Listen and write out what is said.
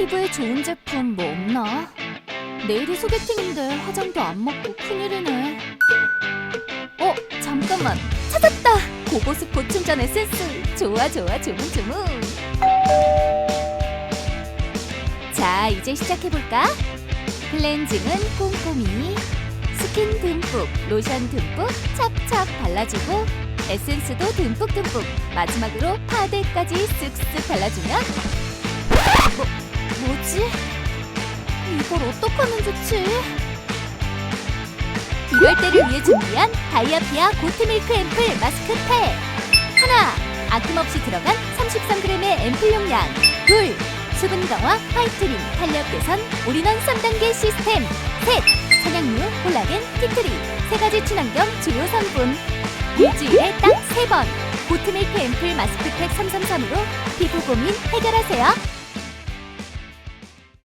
피부에 좋은 제품 뭐 없나? 내일이 소개팅인데 화장도 안 먹고 큰일이네. 어, 잠깐만. 찾았다! 고보습 보충 전 에센스. 좋아, 좋아, 조문조문. 자, 이제 시작해볼까? 클렌징은 꼼꼼히, 스킨 듬뿍, 로션 듬뿍, 찹찹 발라주고, 에센스도 듬뿍듬뿍, 마지막으로 파데까지 쓱쓱 발라주면 이걸 어떡하면 좋지? 이럴 때를 위해 준비한 다이아피아 고트밀크 앰플 마스크팩. 하나, 아낌없이 들어간 33g의 앰플 용량. 둘, 수분 강화, 화이트닝, 탄력 개선, 올인원 3단계 시스템. 셋, 선양류, 콜라겐, 티트리. 세 가지 친환경 주요 성분 일주일에 딱 세 번. 고트밀크 앰플 마스크팩 333으로 피부 고민 해결하세요.